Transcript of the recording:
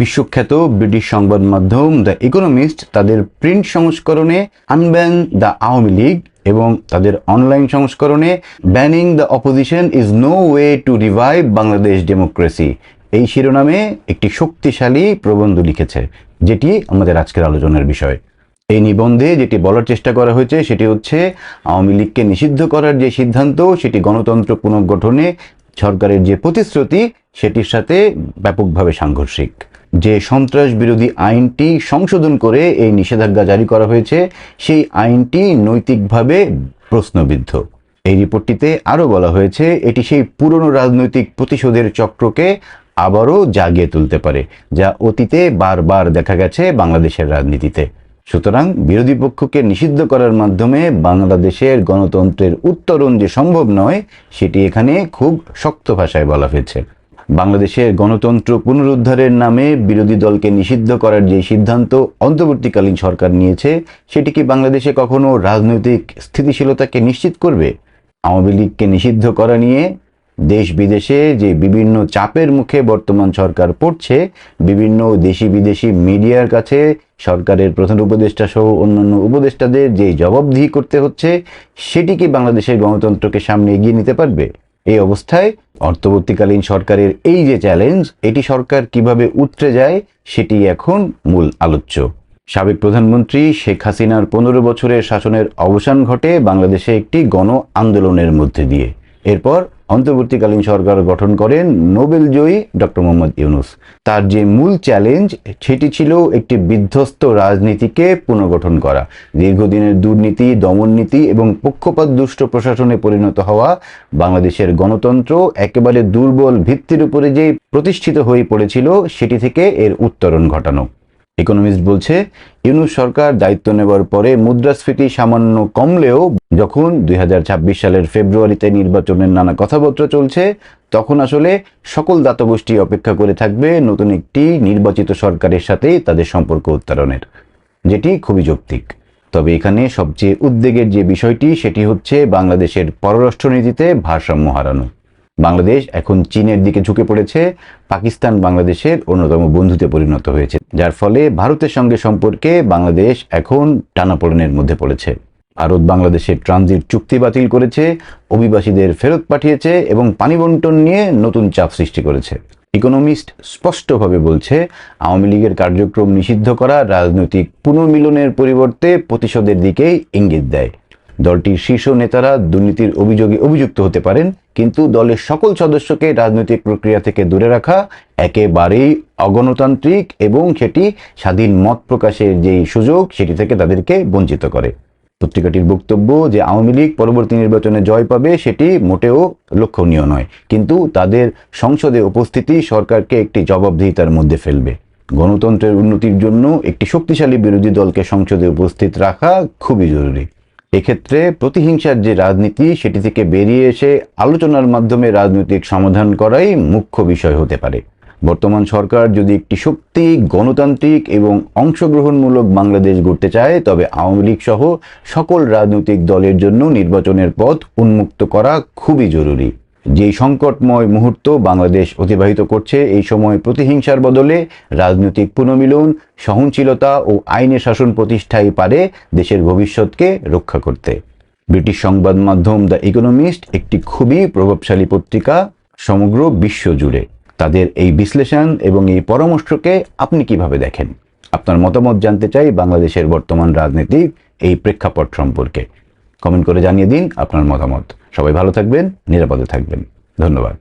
বিশ্বখ্যাত ব্রিটিশ সংবাদ মাধ্যম দ্য ইকোনমিস্ট তাদের প্রিন্ট সংস্করণে আনব্যান দ্য আওয়ামী লীগ এবং তাদের অনলাইন সংস্করণে banning the opposition is no way to revive Bangladesh democracy. এই শিরোনামে একটি শক্তিশালী প্রবন্ধ লিখেছে, যেটি আমাদের আজকের আলোচনার বিষয়। এই নিবন্ধে যেটি বলার চেষ্টা করা হয়েছে সেটি হচ্ছে, আওয়ামী লীগকে নিষিদ্ধ করার যে সিদ্ধান্ত, সেটি গণতন্ত্র পুনর্গঠনে সরকারের যে প্রতিশ্রুতি, সেটির সাথে ব্যাপকভাবে সাংঘর্ষিক। যে সন্ত্রাস বিরোধী আইনটি সংশোধন করে এই নিষেধাজ্ঞা জারি করা হয়েছে, সেই আইনটি নৈতিকভাবে প্রশ্নবিদ্ধ। এই রিপোর্টটিতে আরও বলা হয়েছে, এটি সেই পুরনো রাজনৈতিক প্রতিশোধের চক্রকে আবারও জাগিয়ে তুলতে পারে, যা অতীতে বারবার দেখা গেছে বাংলাদেশের রাজনীতিতে। সুতরাং বিরোধী পক্ষকে নিষিদ্ধ করার মাধ্যমে বাংলাদেশের গণতন্ত্রের উত্তরণ যে সম্ভব নয়, সেটি এখানে খুব শক্ত ভাষায় বলা হয়েছে। বাংলাদেশের গণতন্ত্র পুনরুদ্ধারের নামে বিরোধী দলকে নিষিদ্ধ করার যে সিদ্ধান্ত অন্তর্বর্তীকালীন সরকার নিয়েছে, সেটি কি বাংলাদেশে কখনো রাজনৈতিক স্থিতিশীলতাকে নিশ্চিত করবে? আওয়ামী লীগকে নিষিদ্ধ করা নিয়ে দেশ বিদেশে যে বিভিন্ন চাপের মুখে বর্তমান সরকার পড়ছে, বিভিন্ন দেশি বিদেশি মিডিয়ার কাছে সরকারের প্রধান উপদেষ্টা সহ অন্যান্য উপদেষ্টাদের যে জবাবদিহি করতে হচ্ছে, সেটি কি বাংলাদেশের গণতন্ত্রকে সামনে এগিয়ে নিতে পারবে? এই অবস্থায় অন্তর্বর্তীকালীন সরকারের এই যে চ্যালেঞ্জ এটি সরকার কীভাবে উতরে যায়, সেটি এখন মূল আলোচ্য। সাবেক প্রধানমন্ত্রী শেখ হাসিনার পনেরো বছরের শাসনের অবসান ঘটে বাংলাদেশে একটি গণ আন্দোলনের মধ্যে দিয়ে। এরপর অন্তর্বর্তীকালীন সরকার গঠন করেন নোবেল জয়ী ডক্টর মোহাম্মদ ইউনুস। তার যে মূল চ্যালেঞ্জ, সেটি ছিল একটি বিধ্বস্ত রাজনীতিকে পুনর্গঠন করা। দীর্ঘদিনের দুর্নীতি, দমননীতি এবং পক্ষপাত দুষ্ট প্রশাসনে পরিণত হওয়া বাংলাদেশের গণতন্ত্র একেবারে দুর্বল ভিত্তির উপরে যে প্রতিষ্ঠিত হয়ে পড়েছিল, সেটি থেকে এর উত্তরণ ঘটানো। ইকোনমিস্ট বলছে, ইউনুস সরকার দায়িত্ব নেবার পরে মুদ্রাস্ফীতি সামান্য কমলেও যখন দুই হাজার ছাব্বিশ সালের ফেব্রুয়ারিতে নির্বাচনের নানা কথাবার্তা চলছে, তখন আসলে সকল দাতগোষ্ঠী অপেক্ষা করে থাকবে নতুন একটি নির্বাচিত সরকারের সাথে তাদের সম্পর্ক উত্তরণের, যেটি খুবই যৌক্তিক। তবে এখানে সবচেয়ে উদ্বেগের যে বিষয়টি, সেটি হচ্ছে বাংলাদেশের পররাষ্ট্রনীতিতে ভারসাম্য হারানো। বাংলাদেশ এখন চীনের দিকে ঝুঁকে পড়েছে, পাকিস্তান বাংলাদেশের অন্যতম বন্ধুতে পরিণত হয়েছে, যার ফলে ভারতের সঙ্গে সম্পর্কে বাংলাদেশ এখন টানাপোড়েনের মধ্যে পড়েছে। ভারত বাংলাদেশের ট্রানজিট চুক্তি বাতিল করেছে, অভিবাসীদের ফেরত পাঠিয়েছে এবং পানি বন্টন নিয়ে নতুন চাপ সৃষ্টি করেছে। ইকোনমিস্ট স্পষ্টভাবে বলছে, আওয়ামী লীগের কার্যক্রম নিষিদ্ধ করা রাজনৈতিক পুনর্মিলনের পরিবর্তে প্রতিশোধের দিকেই ইঙ্গিত দেয়। দলটির শীর্ষ নেতারা দুর্নীতির অভিযোগে অভিযুক্ত হতে পারেন কিন্তু দলের সকল সদস্যকে রাজনৈতিক প্রক্রিয়া থেকে দূরে রাখা, একেবারেই অগণতান্ত্রিক এবং সেটি স্বাধীন মত প্রকাশের যেই সুযোগ, সেটি থেকে তাদেরকে বঞ্চিত করে। পত্রিকাটির বক্তব্য যে আওয়ামী লীগ পরবর্তী নির্বাচনে জয় পাবে, সেটি মোটেও লক্ষণীয় নয়। কিন্তু তাদের সংসদে উপস্থিতি সরকারকে একটি জবাবদিহিতার মধ্যে ফেলবে। গণতন্ত্রের উন্নতির জন্য একটি শক্তিশালী বিরোধী দলকে সংসদে উপস্থিত রাখা খুবই জরুরি। এক্ষেত্রে প্রতিহিংসার যে রাজনীতি, সেটি থেকে বেরিয়ে এসে আলোচনার মাধ্যমে রাজনৈতিক সমাধান করাই মুখ্য বিষয় হতে পারে। বর্তমান সরকার যদি একটি শক্তি, গণতান্ত্রিক এবং অংশগ্রহণমূলক বাংলাদেশ গড়তে চায়, তবে আওয়ামী লীগ সহ সকল রাজনৈতিক দলের জন্য নির্বাচনের পথ উন্মুক্ত করা খুবই জরুরি। যেই সংকটময় মুহূর্ত বাংলাদেশ অতিবাহিত করছে, এই সময় প্রতিহিংসার বদলে রাজনৈতিক পুনর্মিলন, সহনশীলতা ও আইনের শাসন প্রতিষ্ঠাই পারে দেশের ভবিষ্যৎকে রক্ষা করতে। ব্রিটিশ সংবাদ মাধ্যম দ্য ইকোনমিস্ট, একটি খুবই প্রভাবশালী পত্রিকা সমগ্র বিশ্ব জুড়ে। তাদের এই বিশ্লেষণ এবং এই পরামর্শকে আপনি কীভাবে দেখেন? আপনার মতামত জানতে চাই বাংলাদেশের বর্তমান রাজনীতির এই প্রেক্ষাপট সম্পর্কে। কমেন্ট করে জানিয়ে দিন আপনার মতামত। সবাই ভালো থাকবেন নিরাপদে থাকবেন। ধন্যবাদ।